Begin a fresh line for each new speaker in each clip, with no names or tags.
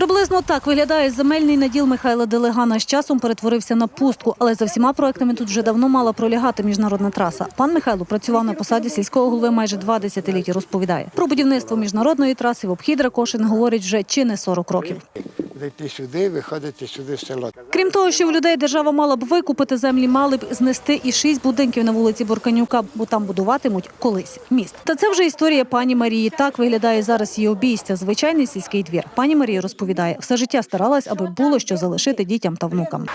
Приблизно так виглядає земельний наділ Михайла Делегана. З часом перетворився на пустку, але за всіма проектами тут вже давно мала пролягати міжнародна траса. Пан Михайло працював на посаді сільського голови майже два десятиліття. Розповідає про будівництво міжнародної траси в обхід Ракошин говорить вже чи не 40 років.
Зайти сюди, виходити сюди в село.
Крім того, що в людей держава мала б викупити землі, мали б знести і шість будинків на вулиці Бурканюка, бо там будуватимуть колись міст. Та це вже історія пані Марії. Так виглядає зараз її обійстя. Звичайний сільський двір. Пані Марія розповідає, все життя старалась, аби було що залишити дітям та внукам.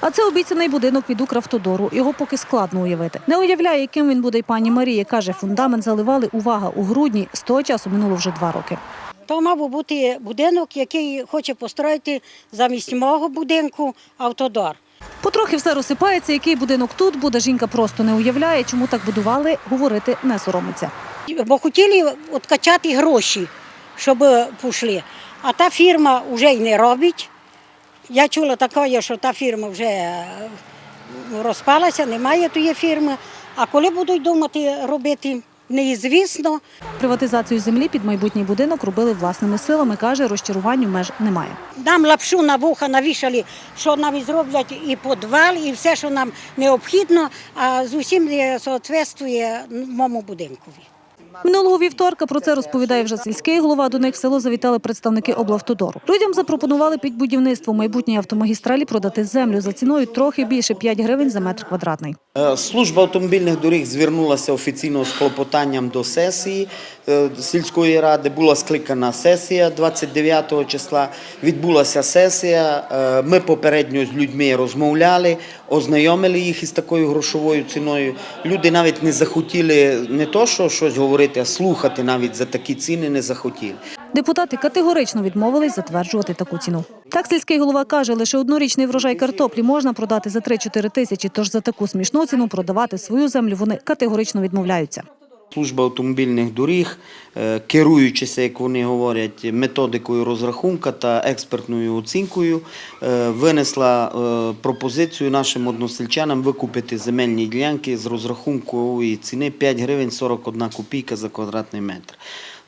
А це обіцяний будинок від Укравтодору. Його поки складно уявити. Не уявляє, яким він буде й пані Марія. Каже, фундамент заливали увага у грудні. З того часу минуло вже два роки.
То мав бути будинок, який хоче построїти замість мого будинку автодор.
Потрохи все розсипається. Який будинок тут буде, жінка просто не уявляє, чому так будували, говорити не соромиться.
Бо хотіли откачати гроші, щоб пішли. А та фірма вже й не робить. Я чула таке, що та фірма вже е, розпалася, немає тієї фірми. А коли будуть думати робити, неізвісно.
Приватизацію землі під майбутній будинок робили власними силами. Каже, розчаруванню меж немає.
Нам лапшу на вуха навішали, що навіть зроблять і підвал, і все, що нам необхідно, а з усім не соответствує моєму будинкові.
Минулого вівторка про це розповідає вже сільський голова. До них в село завітали представники облавтодору. Людям запропонували під будівництво майбутньої автомагістралі продати землю за ціною трохи більше 5 гривень за метр квадратний.
Е, Служба автомобільних доріг звернулася офіційно з клопотанням до сесії е, сільської ради. Була скликана сесія 29 числа. Відбулася сесія. Е, Ми попередньо з людьми розмовляли, ознайомили їх із такою грошовою ціною. Люди навіть не захотіли не то, що щось говорити, а слухати навіть за такі ціни не захотіли.
Депутати категорично відмовились затверджувати таку ціну. Так сільський голова каже, лише однорічний врожай картоплі можна продати за 3-4 тисячі, тож за таку смішну ціну продавати свою землю вони категорично відмовляються.
Служба автомобільних доріг, е, керуючися, як вони говорять, методикою розрахунка та експертною оцінкою, е, винесла е, пропозицію нашим односельчанам викупити земельні ділянки з розрахункової ціни 5 гривень 41 копійка за квадратний метр.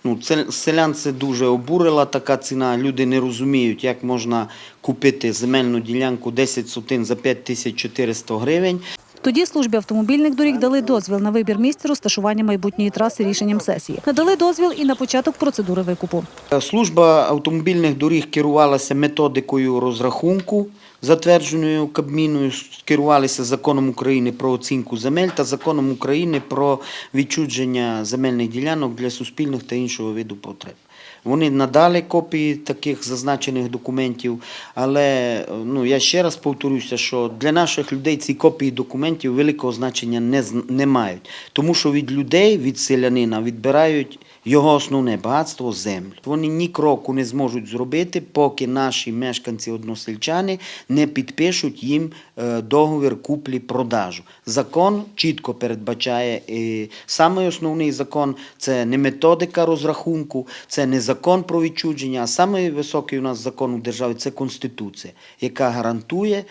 Ну, селян це дуже обурила така ціна. Люди не розуміють, як можна купити земельну ділянку 10 сотин за 5400 гривень.
Тоді службі автомобільних доріг дали дозвіл на вибір місця розташування майбутньої траси рішенням сесії. Надали дозвіл і на початок процедури викупу.
Служба автомобільних доріг керувалася методикою розрахунку, затвердженою Кабміною, керувалися законом України про оцінку земель та законом України про відчудження земельних ділянок для суспільних та іншого виду потреб. Вони надали копії таких зазначених документів, але ну, я ще раз повторюся, що для наших людей ці копії документів великого значення не, не мають, тому що від людей, від селянина відбирають його основне багатство землю. Вони ні кроку не зможуть зробити, поки наші мешканці односельчани не підпишуть їм е, договір куплі-продажу. Закон чітко передбачає е, саме основний закон це не методика розрахунку, це не закон про відчудження, а самий високий у нас закон у державі це конституція, яка гарантує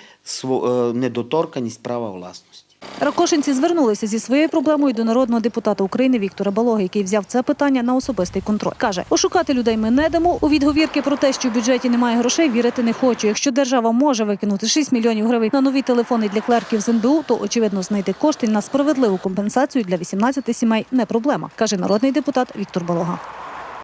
е, недоторканість права власності.
Ракошинці звернулися зі своєю проблемою до народного депутата України Віктора Балога, який взяв це питання на особистий контроль. Каже, ошукати людей ми не дамо. У відговірки про те, що в бюджеті немає грошей, вірити не хочу. Якщо держава може викинути 6 мільйонів гривень на нові телефони для клерків з НБУ, то очевидно знайти кошти на справедливу компенсацію для 18 сімей не проблема, каже народний депутат Віктор Балога.